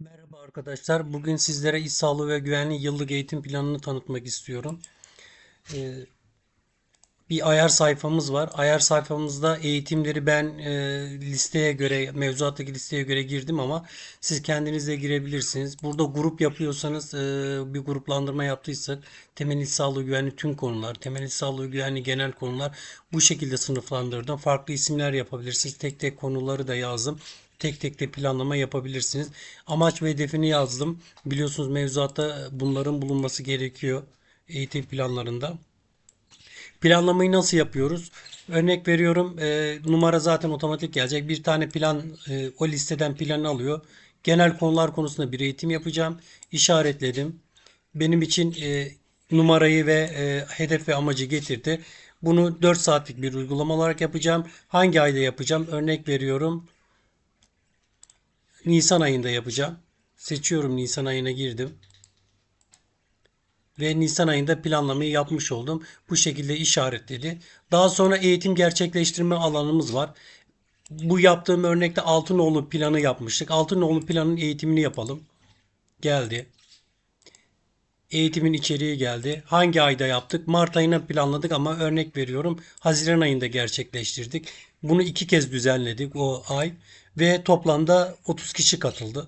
Merhaba arkadaşlar. Bugün sizlere iş sağlığı ve güvenliği yıllık eğitim planını tanıtmak istiyorum. Ee, bir ayar sayfamız var. Ayar sayfamızda eğitimleri ben e, listeye göre, mevzuattaki listeye göre girdim ama siz kendiniz de girebilirsiniz. Burada grup yapıyorsanız, e, bir gruplandırma yaptıysak, temel iş sağlığı güvenliği tüm konular, temel iş sağlığı güvenliği genel konular bu şekilde sınıflandırdım. Farklı isimler yapabilirsiniz. Tek tek konuları da yazdım. Tek tek de planlama yapabilirsiniz. Amaç ve hedefini yazdım. Biliyorsunuz mevzuatta bunların bulunması gerekiyor eğitim planlarında. Planlamayı nasıl yapıyoruz? Örnek veriyorum. e, numara zaten otomatik gelecek. Bir tane plan e, o listeden planı alıyor. Genel konular konusunda bir eğitim yapacağım. İşaretledim. Benim için e, numarayı ve e, hedef ve amacı getirdi. Bunu 4 saatlik bir uygulama olarak yapacağım. Hangi ayda yapacağım? Örnek veriyorum. Nisan ayında yapacağım. Seçiyorum Nisan ayına girdim. Ve Nisan ayında planlamayı yapmış oldum. Bu şekilde işaretledi. Daha sonra eğitim gerçekleştirme alanımız var. Bu yaptığım örnekte Altınoğlu planı yapmıştık. Altınoğlu planın eğitimini yapalım. Geldi. Eğitimin içeriği geldi. Hangi ayda yaptık? Mart ayına planladık ama örnek veriyorum Haziran ayında gerçekleştirdik. Bunu iki kez düzenledik o ay ve toplamda 30 kişi katıldı.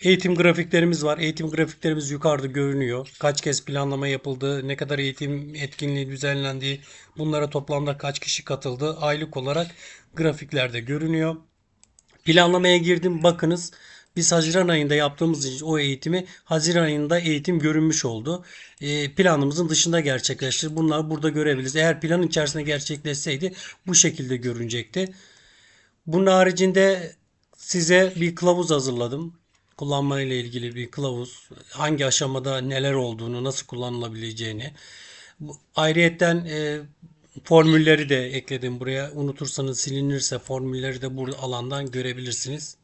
Eğitim grafiklerimiz var. Eğitim grafiklerimiz yukarıda görünüyor. Kaç kez planlama yapıldı, ne kadar eğitim etkinliği düzenlendi, bunlara toplamda kaç kişi katıldı aylık olarak grafiklerde görünüyor. Planlamaya girdim. Bakınız biz Haziran ayında yaptığımız o eğitimi Haziran ayında eğitim görünmüş oldu. E, planımızın dışında gerçekleşti. Bunlar burada görebiliriz. Eğer planın içerisinde gerçekleşseydi bu şekilde görünecekti. Bunun haricinde size bir kılavuz hazırladım. Kullanma ile ilgili bir kılavuz. Hangi aşamada neler olduğunu, nasıl kullanılabileceğini. Ayrıyetten e, formülleri de ekledim buraya. Unutursanız silinirse formülleri de bu alandan görebilirsiniz.